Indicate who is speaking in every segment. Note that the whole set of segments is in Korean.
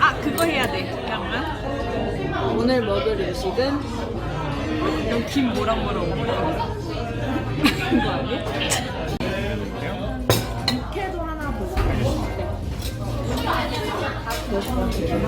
Speaker 1: 아 그거 해야 돼. 그러면 오늘 먹을 음식은 너김 뭐랑 뭐랑 먹어? 그거 아니야? 육회도 하나 먹어. 썸네일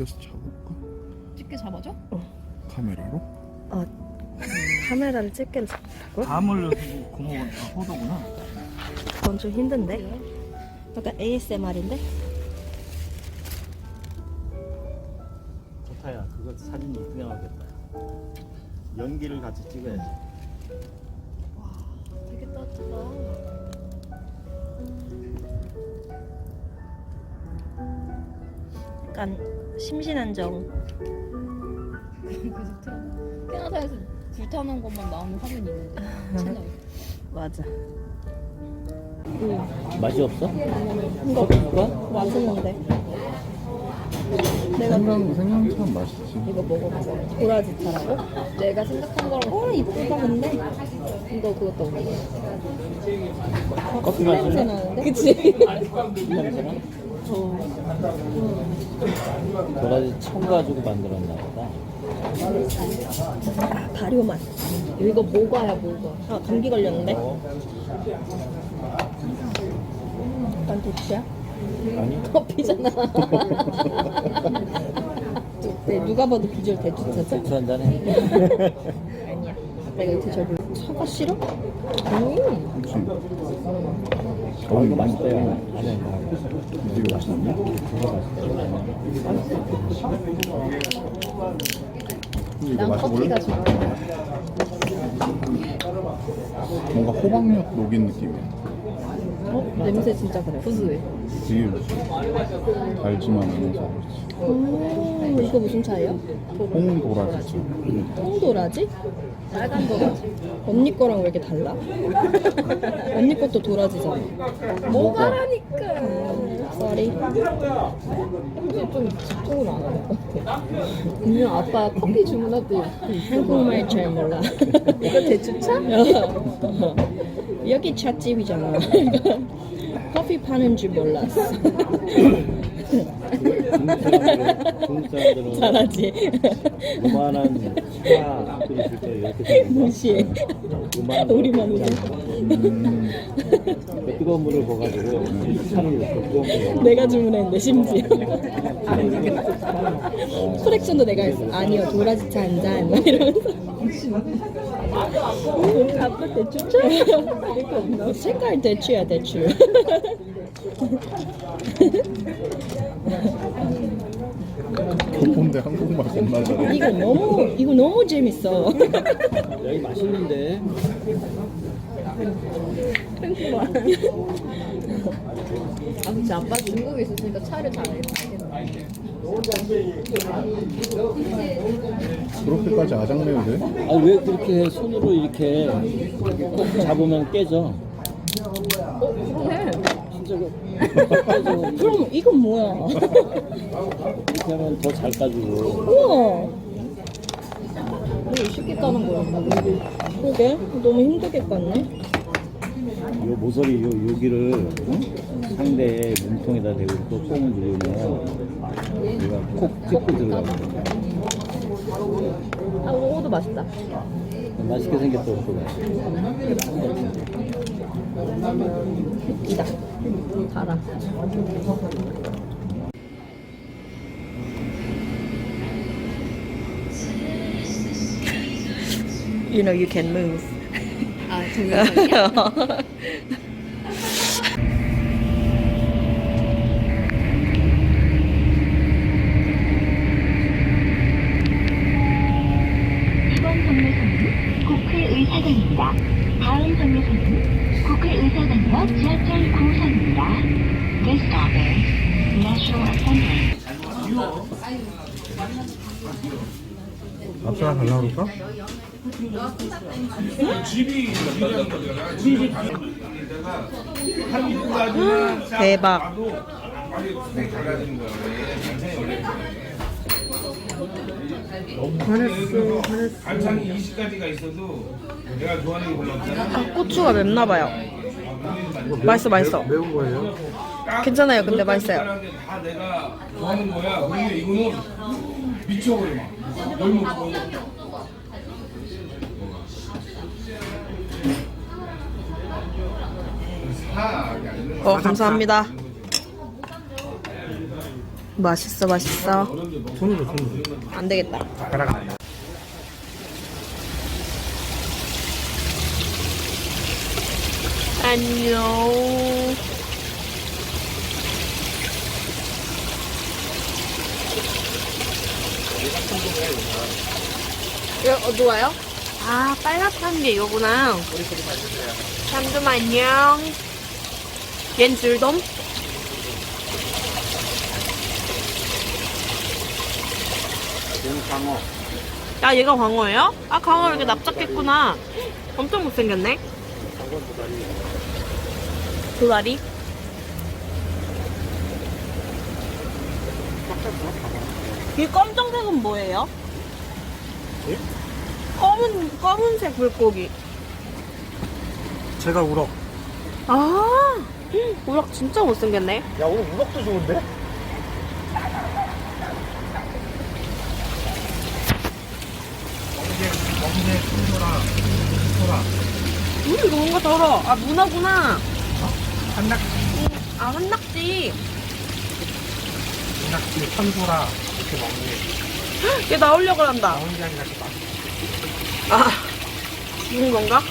Speaker 2: 당겨서 잡을까?
Speaker 1: 집게 잡아줘?
Speaker 2: 카메라로?
Speaker 3: 카메라를 찍기를 잡고
Speaker 4: 감을 구멍 아, 호도구나.
Speaker 3: 그건 좀 힘든데. 약간 ASMR인데?
Speaker 4: 좋다야. 그거 사진 이쁘게 나오겠다. 연기를 같이 찍어야지.
Speaker 3: 되게 따뜻하다. 약간 심신안정.
Speaker 1: 캐나다에서 불타는 것만 나오는 화면이 있는데 채널
Speaker 3: 맞아.
Speaker 4: 맛이 없어?
Speaker 3: 이거
Speaker 4: 이거?
Speaker 3: 맛있는데.
Speaker 2: 생강 생강처럼 맛있지.
Speaker 3: 이거 먹어보자. 도라지차라고?
Speaker 1: 내가 생각한 거랑
Speaker 3: 어 이쁘다 근데.
Speaker 1: 이거 그것도 먹어
Speaker 4: 커피
Speaker 3: 냄새? 나는데? 그치?
Speaker 4: 도라지 첨가지고 만들었나 보다.
Speaker 3: 아, 발효 맛.
Speaker 1: 이거 뭐가야 뭐가
Speaker 3: 아 감기 걸렸는데?
Speaker 4: 어?
Speaker 3: 약간 대추야?
Speaker 4: 아니?
Speaker 3: 커피잖아. 네, 누가 봐도 비주얼 대추차지?
Speaker 4: 대추 한잔 해.
Speaker 3: 아니야. 내가 이거 잘 몰라. 사과 싫어? 음.
Speaker 4: 어 이거 맛있다.
Speaker 2: 이거
Speaker 1: 난
Speaker 2: 마셔볼래?
Speaker 1: 커피가 좋아
Speaker 2: 뭔가 호박엿 녹인 느낌이야.
Speaker 3: 어? 냄새 진짜 그래.
Speaker 1: 구수해
Speaker 2: 되게 달지만 않아서 그렇지.
Speaker 3: 음, 이거 무슨 차예요?
Speaker 2: 홍도라지.
Speaker 3: 홍도라지?
Speaker 1: 빨간 도라지
Speaker 3: 언니 거랑 왜 이렇게 달라? 언니 것도 도라지잖아.
Speaker 1: 뭐가라니까
Speaker 3: 쏘리.
Speaker 1: 좀 집중을 안 하는 것 같아 분명 아빠 커피 주문할 때
Speaker 3: 한국말 잘 몰라.
Speaker 1: 이거 대추차?
Speaker 3: 여기 찻집이잖아. 커피 파는 줄 몰랐어.
Speaker 4: 중국 사람들은 중국 사람들은
Speaker 3: 잘하지.
Speaker 4: 요만한 차 이렇게.
Speaker 3: 무시해.
Speaker 4: 요만한
Speaker 3: 우리만
Speaker 4: 거.
Speaker 2: 음,
Speaker 4: 그 뜨거운 물을 부어가지고 차를 이렇게 뜨거운 물을
Speaker 3: 내가 주문했는데 심지어. 프렉션도 내가 했어. 아니요 도라지차 한 잔. 막 이러면서. 아빠 대추차? 색깔 대추야 대추.
Speaker 2: 덕분데 한국말 겁나 잘해.
Speaker 3: 이거 너무 이거 너무 재밌어.
Speaker 4: 여기 맛있는데
Speaker 1: 아 그치 아빠 중국에 있었으니까 차를 잘 알겠네
Speaker 2: 그렇게까지 아작내도 돼?
Speaker 4: 아 왜 그렇게 손으로 이렇게 꼭 잡으면 깨져
Speaker 1: 그
Speaker 5: 그럼 이건 뭐야?
Speaker 4: 이렇게 하면 더 잘 까지고.
Speaker 5: 우와. 이거 쉽게 까는 거였나? 그러게 너무 힘들게 깠네.
Speaker 4: 요 모서리 요 여기를 응? 상대의 몸통에다 대고 또 뽕을 누르면 얘가 콕 찍고 들어가거든.
Speaker 5: 아 이거도 맛있다.
Speaker 4: 맛있게 생겼다 또.
Speaker 5: 이 다. 달아. You know you can move.
Speaker 6: 아 동영상이야?
Speaker 7: 이번 정류소는 국회 의사당입니다. 다음 정류소는 국회 의사당과 지하철 9호선입니다. This stop is National Assembly.
Speaker 8: 앞사람 달라 그럴까?
Speaker 5: 대박.
Speaker 9: 반찬이 20가지가 있어도 내가 좋아하는 게 별로 없잖아.
Speaker 5: 아, 고추가 맵나 봐요. 맛있어 맛있어.
Speaker 8: 매운 거예요?
Speaker 5: 괜찮아요. 근데 맛있어요.
Speaker 9: 다 내가 좋아하는 거야. 근데 이거는 미쳐버려 막. 너무 좋아.
Speaker 5: 어 감사합니다. 맛있어 맛있어.
Speaker 8: 손으로 손으로
Speaker 5: 안 되겠다.
Speaker 8: 가라가
Speaker 5: 안녕. 이거 어두워요? 아 빨갛다는 게 이거구나. 잠깐만요. 얜 줄돔?
Speaker 4: 광어.
Speaker 5: 야 얘가 광어예요? 아 광어 이렇게 납작했구나. 엄청 못생겼네. 두 다리? 이 검정색은 뭐예요? 검은 검은색 물고기.
Speaker 8: 제가 우럭
Speaker 5: 아, 우럭 진짜 못생겼네.
Speaker 8: 야 오늘 우럭도 좋은데?
Speaker 5: 음, 이거 뭔가 더러. 아 문어구나.
Speaker 8: 한낙
Speaker 5: 아 한낙지.
Speaker 8: 한낙지 천소라 이렇게 먹는
Speaker 5: 얘 나오려고 한다.
Speaker 8: 나온 게 아니라 맛
Speaker 5: 아, 죽은 건가?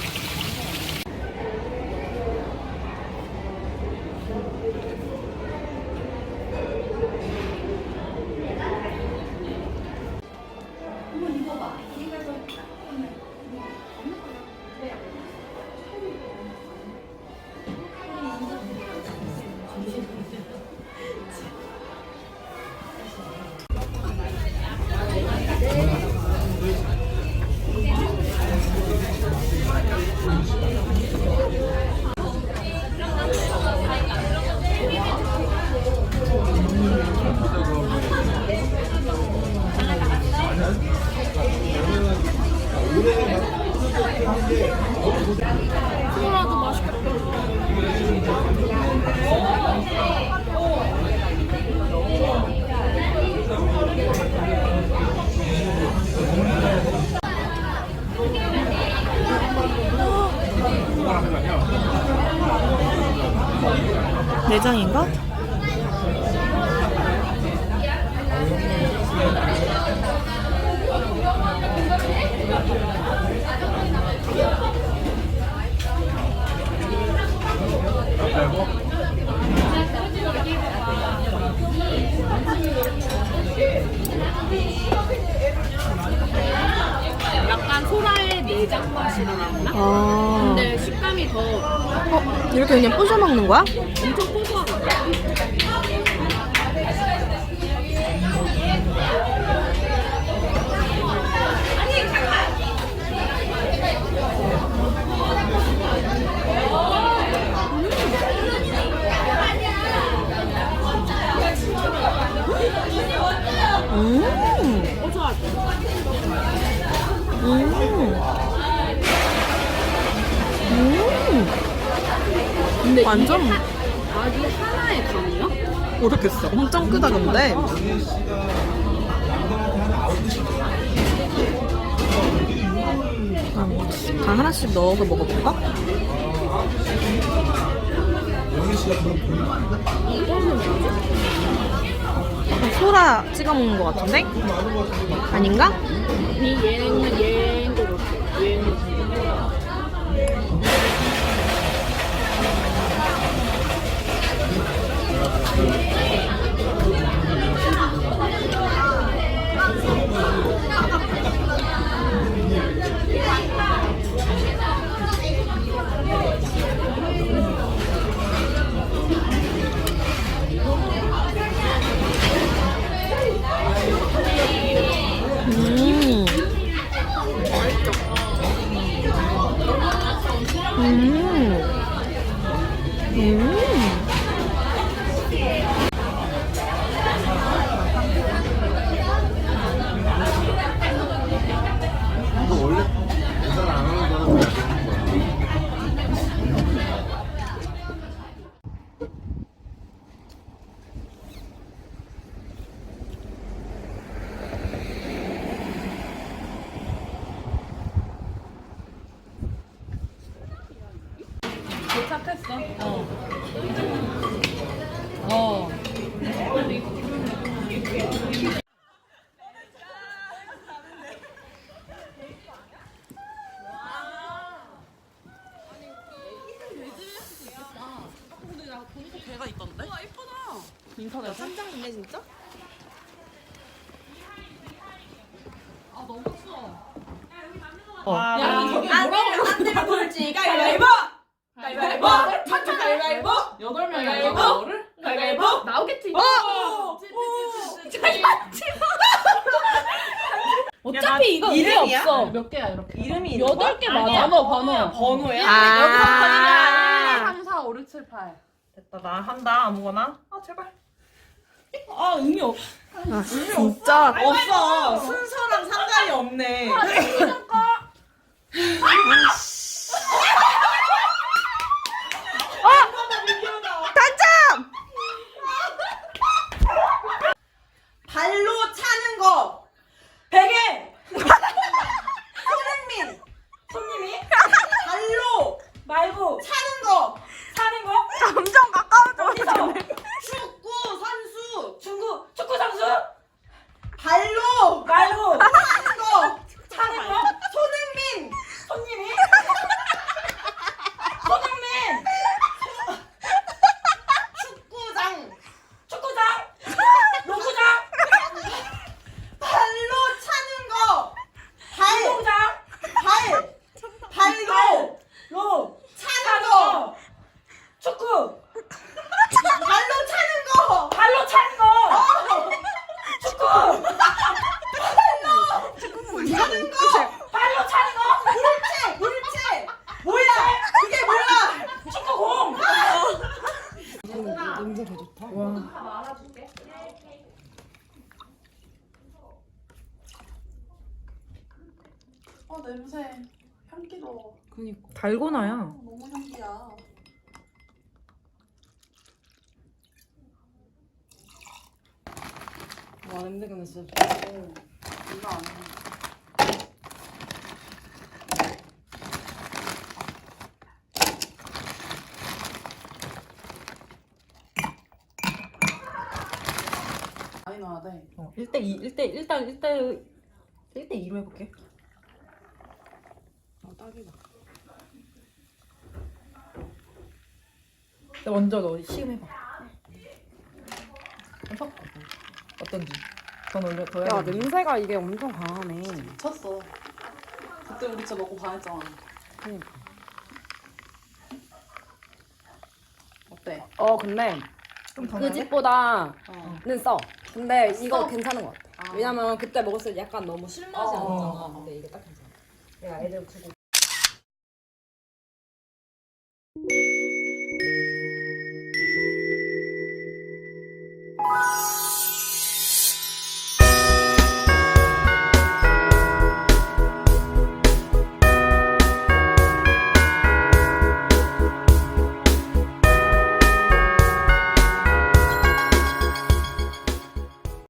Speaker 5: 내장인가?
Speaker 6: 약간 소라의 내장 맛이 나나?
Speaker 5: 아.
Speaker 6: 근데 식감이 더
Speaker 5: 어, 이렇게 그냥 부셔 먹는 거야?
Speaker 6: 엄청 고소
Speaker 10: 완전
Speaker 1: 아기 하나에 감이야?
Speaker 10: 모르겠어. 엄청 크다 근데. 아, 다 하나씩 넣어서 먹어볼까? 소라 찍어 먹는 것 같은데? 아닌가?
Speaker 1: 이 얘는 얘
Speaker 10: 인터넷 산장이네 진짜?
Speaker 11: 안 되면 돌지 가위바위보 가위바위보 가위바위보
Speaker 1: 여덟 명이
Speaker 11: 가위바위보.
Speaker 1: 너를?
Speaker 11: 가위바위보
Speaker 1: 나오겠지.
Speaker 10: 어차피 이거 의미
Speaker 11: 이름이야?
Speaker 10: 없어.
Speaker 1: 몇 개야 이렇게?
Speaker 11: 이름이
Speaker 10: 여덟 개 맞아.
Speaker 1: 번호 번호야.
Speaker 11: 번호야?
Speaker 10: 아.
Speaker 1: 3, 4, 5, 6, 7, 8.
Speaker 11: 됐다 나 한다 아무거나 아 제발 아 의미 없
Speaker 10: 아, 진짜.
Speaker 11: 없어. 순서랑 상관이 없네.
Speaker 10: 당첨!
Speaker 11: 발로 차는 거 베개 손흥민 손님이 발로 말고 차는 거 차는 거
Speaker 10: 점점 가까워져.
Speaker 11: 축구 선수 축구 축구 선수 발로 말고 차는 거 차는 거 손흥민 손님이 손흥민 축구장 축구장 농구장 발로 차는 거발 농장 발 발로 로 차는 거 축구 발로 차는 거 발로 차는 거 축구 발로 축구 차는 거 발로 차는 거 물체 물체 뭐야 그게 뭐야 축구공
Speaker 1: 어 냄새. 향기로워.
Speaker 10: 달고나야.
Speaker 1: 너무 향기야. 와 냄새 근데 진짜 좋고 안 해. 많이 넣어야 돼.
Speaker 10: 어, 1대 2, 1대 일단 1대 1대 2로 해볼게.
Speaker 1: 어, 딱이다.
Speaker 10: 먼저 너 시음해봐. 해봐. 어떤지. 전 원래 더 해야 돼.
Speaker 6: 냄새가 이게 엄청 강하네.
Speaker 1: 미쳤어. 그때 우리 진짜 먹고 반했잖아. 어때?
Speaker 6: 어 근데 그 집보다는
Speaker 1: 어.
Speaker 6: 써. 근데 이거 괜찮은 것 같아.
Speaker 1: 아.
Speaker 6: 왜냐면 그때 먹었을 때 약간 너무 실맛이 안 나잖아. 근데 이게 딱 괜찮아. 내가 애들 주고